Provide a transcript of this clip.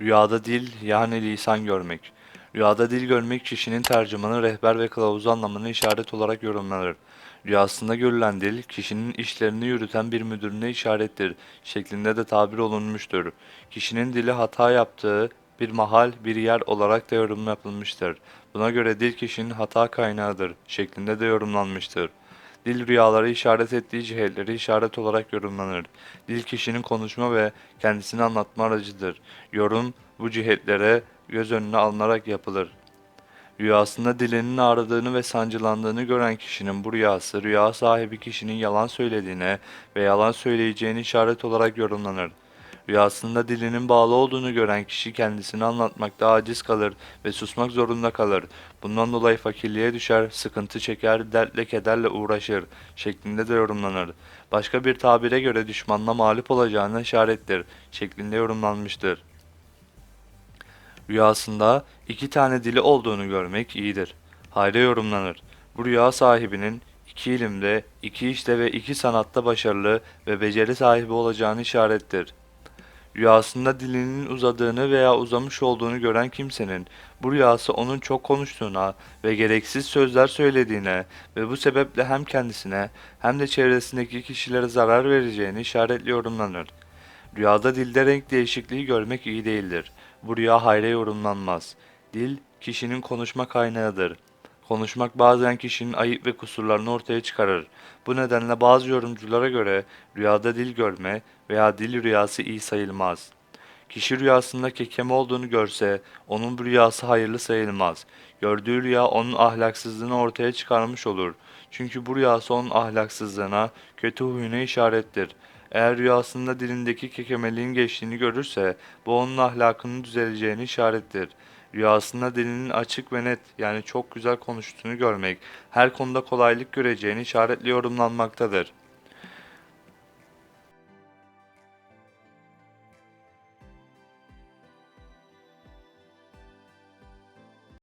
Rüyada dil yani lisan görmek. Rüyada dil görmek kişinin tercümanı, rehber ve kılavuzu anlamına işaret olarak yorumlanır. Rüyasında görülen dil, kişinin işlerini yürüten bir müdürüne işarettir şeklinde de tabir olunmuştur. Kişinin dili hata yaptığı bir mahal, bir yer olarak da yorum yapılmıştır. Buna göre dil kişinin hata kaynağıdır şeklinde de yorumlanmıştır. Dil rüyaları işaret ettiği cihetleri işaret olarak yorumlanır. Dil kişinin konuşma ve kendisini anlatma aracıdır. Yorum bu cihetlere göz önüne alınarak yapılır. Rüyasında dilinin ağrıdığını ve sancılandığını gören kişinin bu rüyası, rüya sahibi kişinin yalan söylediğine ve yalan söyleyeceğini işaret olarak yorumlanır. Rüyasında dilinin bağlı olduğunu gören kişi kendisini anlatmakta aciz kalır ve susmak zorunda kalır. Bundan dolayı fakirliğe düşer, sıkıntı çeker, dertle kederle uğraşır şeklinde de yorumlanır. Başka bir tabire göre düşmanla mağlup olacağına işarettir şeklinde yorumlanmıştır. Rüyasında iki tane dili olduğunu görmek iyidir. Hayra yorumlanır. Bu rüya sahibinin iki ilimde, iki işte ve iki sanatta başarılı ve beceri sahibi olacağını işarettir. Rüyasında dilinin uzadığını veya uzamış olduğunu gören kimsenin bu rüyası onun çok konuştuğuna ve gereksiz sözler söylediğine ve bu sebeple hem kendisine hem de çevresindeki kişilere zarar vereceğini işaretli yorumlanır. Rüyada dilde renk değişikliği görmek iyi değildir. Bu rüya hayra yorumlanmaz. Dil, kişinin konuşma kaynağıdır. Konuşmak bazen kişinin ayıp ve kusurlarını ortaya çıkarır. Bu nedenle bazı yorumculara göre rüyada dil görme veya dil rüyası iyi sayılmaz. Kişi rüyasında kekeme olduğunu görse onun bu rüyası hayırlı sayılmaz. Gördüğü rüya onun ahlaksızlığını ortaya çıkarmış olur. Çünkü bu rüyası onun ahlaksızlığına, kötü huyuna işarettir. Eğer rüyasında dilindeki kekemeliğin geçtiğini görürse bu onun ahlakının düzeleceğini işarettir. Rüyasında dilinin açık ve net yani çok güzel konuştuğunu görmek her konuda kolaylık göreceğini işaretli yorumlanmaktadır.